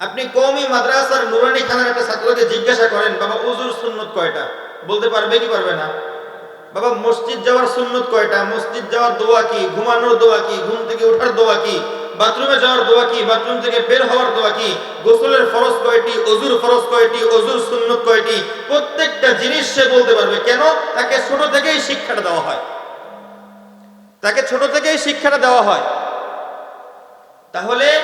আপনি কওমি মাদ্রাসার নুরানি খানার একটা ছাত্রকে জিজ্ঞাসা করেন, বাবা, উজুর সুন্নত কয়টা? বলতে পারবে কি পারবে না। বাবা, মসজিদ যাওয়ার সুন্নত কয়টা? মসজিদ যাওয়ার দোয়া কি? ঘুমানোর দোয়া কি? ঘুম থেকে ওঠার দোয়া কি? বাথরুমে যাওয়ার দোয়া কি? বাথরুম থেকে বের হওয়ার দোয়া কি? গোসলের ফরজ কয়টি? অজুর ফরজ কয়টি? অজুর সুন্নত কয়টি? প্রত্যেকটা জিনিস সে বলতে পারবে। কেন? তাকে ছোট থেকেই শিক্ষাটা দেওয়া হয়। তাকে ছোট থেকেই শিক্ষাটা দেওয়া হয়। তাহলে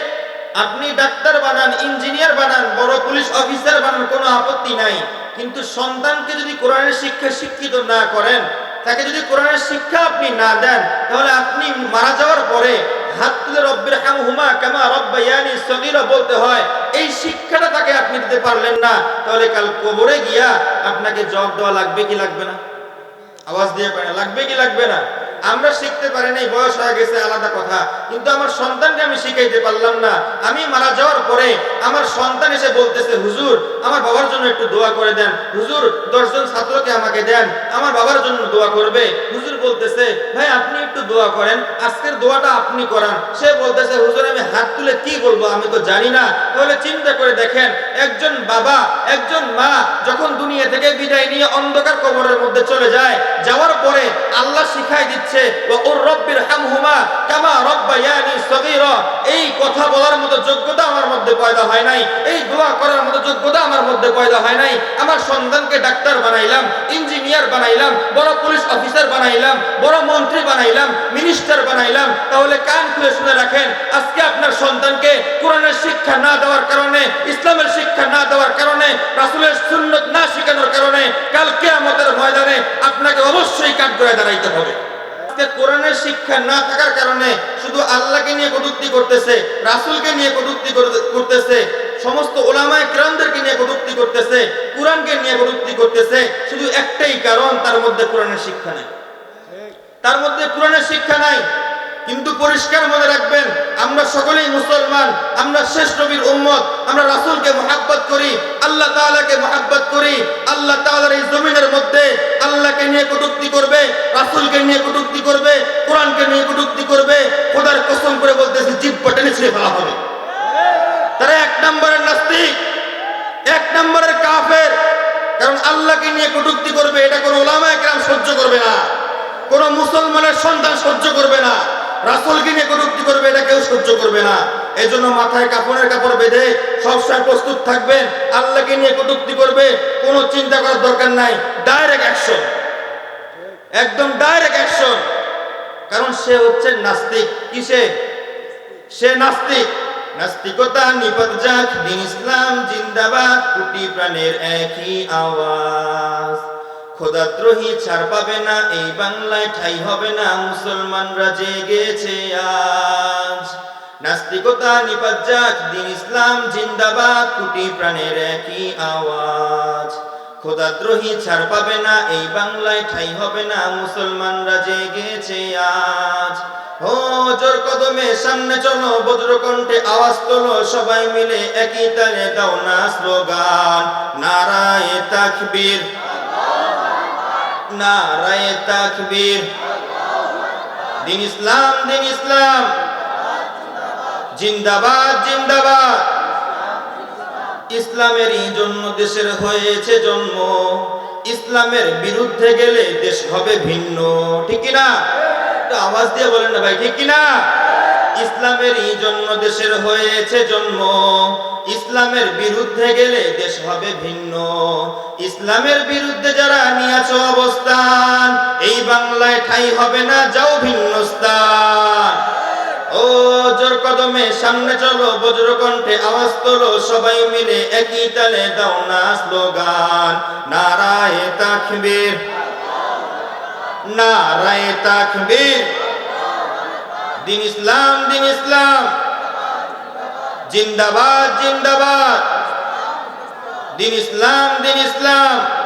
আপনি ডাক্তার বানান, ইঞ্জিনিয়ার বানান, বড় পুলিশ অফিসার বানান, কোনো আপত্তি নাই। কিন্তু সন্তানকে যদি কোরআনের শিক্ষা শিক্ষিত না করেন, তাকে যদি কোরআনের শিক্ষা আপনি না দেন, তাহলে আপনি মারা যাওয়ার পরে হাত তুলে রব্বির হুমা কামা রব্বায়ানি সগীরা বলতে হয়, এই শিক্ষাটা তাকে আপনি দিতে পারলেন না, তাহলে কাল কবরে গিয়া আপনাকে জব দেওয়া লাগবে কি লাগবে না? আওয়াজ দিয়ে পারে লাগবে কি লাগবে না? আমরা শিখতে পারি নাই, বয়স হয়ে গেছে, আলাদা কথা। কিন্তু আমার সন্তানকে আমি শিখাইতে পারলাম না। আমি মারা যাওয়ার পরে আমার সন্তান এসে বলতেছে, হুজুর, আমার বাবার জন্য একটু দোয়া করে দেন। হুজুর, দশজন ছাত্রকে আমাকে দেন। আমার বাবার জন্য দোয়া করবে। হুজুর বলতেছে, ভাই, আপনি একটু দোয়া করেন, আজকের দোয়াটা আপনি করান। সে বলতেছে, হুজুর, আমি হাত তুলে কি বলব আমি তো জানি না। তাহলে চিন্তা করে দেখেন, একজন বাবা, একজন মা যখন দুনিয়া থেকে বিদায় নিয়ে অন্ধকার কবরের মধ্যে চলে যায়, যাওয়ার পরে আল্লাহ শিখাই দিচ্ছে ওর রব্বির হামহুমা কামা রব্বায়ানি সগীরা। এই কথা বলার মতো যোগ্যতা আমার মধ্যে পয়দা হয় নাই, এই দোয়া করার মতো যোগ্যতা আমার মধ্যে পয়দা হয় নাই। আমার সন্তানকে ডাক্তার বানাইলাম ইঞ্জিনিয়ার বানাইলাম, বড় পুলিশ অফিসার বানাইলাম, বড় মন্ত্রী বানাইলাম মিনিস্টার বানাইলাম, তাহলে কান খুলে শুনে রাখেন, আজকে আপনার সন্তানকে কোরআনের শিক্ষা না দেওয়ার কারণে, ইসলামের শিক্ষা না দেওয়ার কারণে, রাসূলের সুন্নত না শেখানোর কারণে, কাল কিয়ামতের ময়দানে আপনাকে অবশ্যই কাঠ করে দাঁড়াইতে হবে। কোরআনের শিক্ষা না থাকার কারণে শুধু আল্লাহকে নিয়ে কটূক্তি করতেছে, রাসূলকে নিয়ে কটূক্তি করতে- করতেছে সমস্ত ওলামায়ে কিরামদেরকে নিয়ে কটূক্তি করতেছে, কোরআনকে নিয়ে কটূক্তি করতেছে, শুধু একটাই কারণ, তার মধ্যে কোরআনের শিক্ষা নাই। তার মধ্যে কোরআনের শিক্ষা নাই, কিন্তু পরিষ্কার মনে রাখবেন, আমরা সকলেই মুসলমান, আমরা শেষ নবীর উম্মত, আমরা রাসূলকে মহাব্বত করি, আল্লাহ তাআলাকে মহাব্বত করি, আল্লাহ তাআলার এই জমিনের মধ্যে আল্লাহকে নিয়ে কটুক্তি করবে, রাসূলকে নিয়ে কটুক্তি করবে, কোরআনকে নিয়ে কটুক্তি করবে, খোদার কসম করে বলতেছে জিব্বা টেনে ছিঁড়ে ফেলা হবে তারা এক নম্বরের নাস্তিক এক নম্বরের কাফের কারণ নিয়ে কটূক্তি করবে, এটা কোনো ওলামায়ে কেরাম সহ্য করবে না। কোন মুসলমানের সন্তান সহ্য করবে না। রাসূলকে নিয়ে কটূক্তি করবে, এটা কেউ সহ্য করবে না। এই জন্য মাথায় কাপড়ের কাপড় বেঁধে সবসময় প্রস্তুত থাকবেন। আল্লাহকে নিয়ে কটূক্তি করবে, কোনো চিন্তা করার দরকার নাই। ডাইরেক্ট অ্যাকশন একদম ডাইরেক্ট অ্যাকশন কারণ সে হচ্ছে নাস্তিক। কিসে? সে নাস্তিক। নাস্তিকতা নিপদ যাক দিন ইসলাম জিন্দাবাদ, কোটি প্রাণের একই আওয়াজ। খোদাদ্রোহী ছাড় পাবে না, এই বাংলায় ঠাই হবে না, মুসলমানরা জেগেছে আজ। নাস্তিকতা নিপদ যাক দিন ইসলাম জিন্দাবাদ, কোটি প্রাণের একই আওয়াজ। খোদাদ্রোহী ছাড় পাবে না, এই বাংলায় ঠাই হবে না, মুসলমানরা জেগেছে আজ। ও জোর কদমে সামনে চলো, বজ্রকণ্ঠে আওয়াজ তোলো, সবাই মিলে একই তালে দাও না স্লোগান। নারায়ে তাকবীর। নারায়ে তাকবীর। দিন ইসলাম দিন ইসলাম। জিন্দাবাদ জিন্দাবাদ। ইসলামেরই জন্য দেশের হয়েছে জন্ম। ইসলামের বিরুদ্ধে গেলে দেশ হবে ভিন্ন। ঠিক না একটু আওয়াজ দিয়ে বলেন না ভাই, ঠিক কি না ইসলামেরই জন্য দেশের হয়েছে জন্ম। ইসলামের বিরুদ্ধে গেলে দেশ হবে ভিন্ন। ইসলামের বিরুদ্ধে যারা নিয়েছ অবস্থান, এই বাংলায় ঠাই হবে না, যাও ভিন্ন স্থান ও, জোর কদমে সামনে চলো বজ্রকণ্ঠে আওয়াজ তোলো, সবাই মিলে একই তালে দাও না স্লোগান। নারায়ে তাকবীর। নারায়ে তাকবীর দিন ইসলাম দিন ইসলাম। জিন্দাবাদ জিন্দাবাদ। দিন ইসলাম দিন ইসলাম।